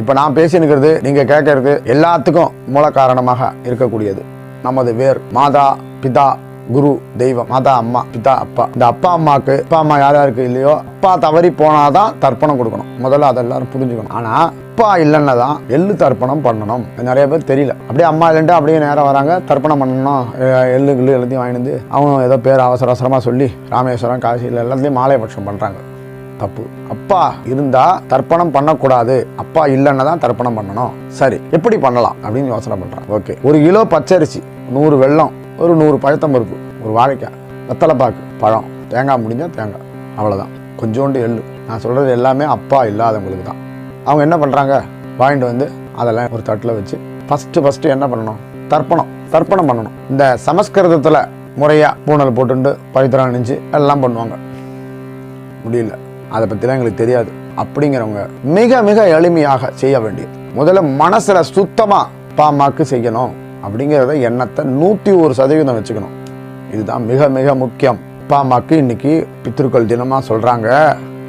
இப்போ நான் பேசினுக்கிறது நீங்கள் கேட்கறது எல்லாத்துக்கும் மூல காரணமாக இருக்கக்கூடியது. நமது வேர் மாதா பிதா குரு தெய்வம் மாதா அம்மா பிதா அப்பா. இந்த அப்பா அம்மாவுக்கு அப்பா அம்மா யார் யாருக்கு இல்லையோ அப்பா தவறி போனாதான் தர்ப்பணம் கொடுக்கணும். முதல்ல அதை எல்லாரும் புரிஞ்சுக்கணும். ஆனால் அப்பா இல்லைன்னா தான் எள்ளு தர்ப்பணம் பண்ணணும். நிறைய பேர் தெரியல. அப்படியே அம்மா இல்லைன்ட்டு அப்படியே நேரம் வராங்க தர்ப்பணம் பண்ணணும் எள்ளு கிள்ளு எல்லாத்தையும் வாங்கிட்டு வந்து அவங்க ஏதோ பேர் அவசர அவசரமாக சொல்லி ராமேஸ்வரம் காசியில் எல்லாத்தையும் மாலை பட்சம் பண்ணுறாங்க தப்பு. அப்பா இருந்தா தர்ப்பணம் பண்ணக்கூடாது. அப்பா இல்லைன்னா தான் தர்ப்பணம் பண்ணணும். சரி எப்படி பண்ணலாம்? அப்படின்னு யோசனை பண்ணுறான் ஓகே. ஒரு கிலோ பச்சரிசி நூறு வெல்லம் ஒரு நூறு பழத்தம்பருப்பு ஒரு வாழைக்காய் வெத்தலைப்பாக்கு பழம் தேங்காய் முடிஞ்சா தேங்காய் அவ்வளோதான் கொஞ்சோண்டு எள்ளு. நான் சொல்கிறது எல்லாமே அப்பா இல்லாதவங்களுக்கு தான். அவங்க என்ன பண்ணுறாங்க வாங்கிட்டு வந்து அதெல்லாம் ஒரு தட்டில் வச்சு ஃபஸ்ட்டு ஃபஸ்ட்டு என்ன பண்ணணும்? தர்ப்பணம் தர்ப்பணம் பண்ணணும். இந்த சமஸ்கிருதத்தில் முறையாக பூனல் போட்டுண்டு பவித்திரம் அணிஞ்சு எல்லாம் பண்ணுவாங்க. முடியல. அதை பற்றிலாம் எங்களுக்கு தெரியாது. அப்படிங்கிறவங்க மிக மிக எளிமையாக செய்ய வேண்டியது. முதல்ல மனசில் சுத்தமாக அப்பா அம்மாவுக்கு செய்யணும். அப்படிங்கிறத எண்ணத்தை நூற்றி ஒரு சதவீதம் வச்சுக்கணும். இதுதான் மிக மிக முக்கியம். அப்பா அம்மாவுக்கு இன்னைக்கு பித்திருக்கள் தினமாக சொல்கிறாங்க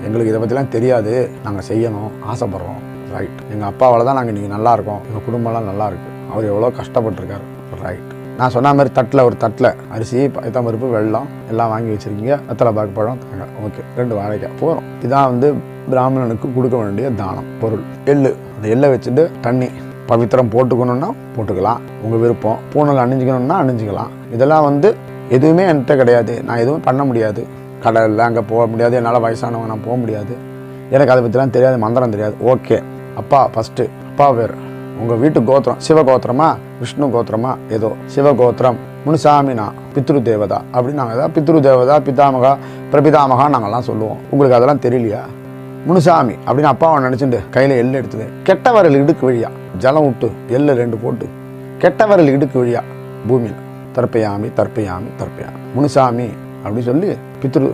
எங்களுக்கு இதை பற்றிலாம் தெரியாது. நாங்கள் செய்யணும். ஆசைப்படுறோம். ரைட் எங்கள் அப்பாவால் தான் நாங்கள் இன்றைக்கி நல்லா இருக்கோம். எங்கள் குடும்பம்லாம் நல்லாயிருக்கு அவர் எவ்வளோ கஷ்டப்பட்டிருக்காரு. ரைட் நான் சொன்ன மாதிரி தட்டில் ஒரு தட்டில் அரிசி பருப்பு வெள்ளம் எல்லாம் வாங்கி வச்சுருக்கீங்க. வெத்தலை பாக்கு பழம் தேங்காய் ஓகே ரெண்டு வாழைக்காய் போகிறோம் இதான் வந்து பிராமணனுக்கு கொடுக்க வேண்டிய தானம் பொருள். எள்ளு அந்த எள்ளை வச்சுட்டு தண்ணி பவித்திரம் போட்டுக்கணும்னா போட்டுக்கலாம். உங்கள் விருப்பம். பூனல் அணிஞ்சிக்கணும்னா அணிஞ்சிக்கலாம். இதெல்லாம் வந்து எதுவுமே என்கிட்ட கிடையாது. நான் எதுவும் பண்ண முடியாது. கடலில் அங்கே போக முடியாது. என்னால் வயசானவங்க நான் போக முடியாது. எனக்கு அதை பற்றிலாம் தெரியாது. மந்திரம் தெரியாது. ஓகே. அப்பா ஃபஸ்ட்டு அப்பா பேர். உங்கள் வீட்டு கோத்திரம் சிவ கோத்திரமா விஷ்ணு கோத்திரமா? ஏதோ. சிவ கோத்திரம் முனுசாமினா பித்ரு தேவதா அப்படின்னு நாங்கள் ஏதாவது பித்ரு தேவதா பிதாமகா பிரபிதாமகா நாங்கள்லாம் சொல்லுவோம். உங்களுக்கு அதெல்லாம் தெரியலையா? முனுசாமி அப்படின்னு அப்பாவை நினச்சிட்டு கையில் எள்ளு எடுத்துது. கெட்ட வரல் இடுக்கு வழியா. ஜலம் விட்டு எள்ளு ரெண்டு போட்டு கெட்ட வரல் இடுக்கு வழியா பூமியில் தற்பையாமி தர்ப்பயாமி தற்பையாமி முனுசாமி அப்படின்னு சொல்லி பித்ரு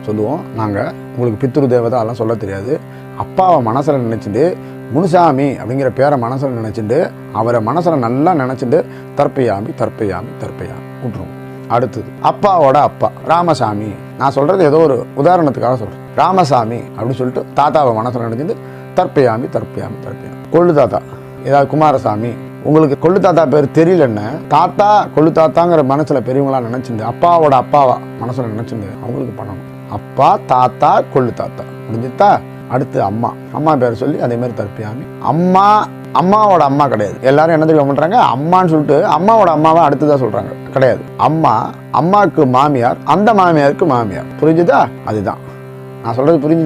சொல்லுவோம். நாங்கள் உங்களுக்கு பித்ரு தேவதா அதெல்லாம் சொல்ல தெரியாது. அப்பாவை மனசில் நினச்சிட்டு முனுசாமி அப்படிங்கிற பேரை மனசில் நினச்சிட்டு அவரை மனசில் நல்லா நினச்சிட்டு தற்பையாமி தற்பையாமி தற்பையாமி விட்டுருவோம் அடுத்தது அப்பாவோட அப்பா ராமசாமி. நான் சொல்கிறது ஏதோ ஒரு உதாரணத்துக்காக சொல்கிறேன் ராமசாமி அப்படின்னு சொல்லிட்டு தாத்தாவை மனசில் நினச்சிட்டு தற்பையாமி தற்பையாமி தற்பையாமி. கொள்ளு தாத்தா ஏதாவது குமாரசாமி. உங்களுக்கு கொள்ளு தாத்தா பேர் தெரியலன்னு தாத்தா கொள்ளு தாத்தாங்கிற மனசில் பெரியவங்களா நினச்சிருந்து அப்பாவோட அப்பாவா மனசில் நினச்சிருந்து அவங்களுக்கு பண்ணணும். அப்பா தாத்தா கொள்ளு தாத்தா. முடிஞ்சுதா? அடுத்து அம்மா. அம்மா பேர் சொல்லி அதே மாதிரி தற்பியாமி. அம்மா அம்மாவோட அம்மா கிடையாது. எல்லாரும் என்ன தெரியும் பண்றாங்க? அம்மான்னு சொல்லிட்டு அம்மாவோட அம்மாவை அடுத்ததா சொல்றாங்க. கிடையாது. அம்மா அம்மாவுக்கு மாமியார் அந்த மாமியாருக்கு மாமியார். புரிஞ்சுதா? அதுதான். நான் சொல்றது புரிஞ்சுதா?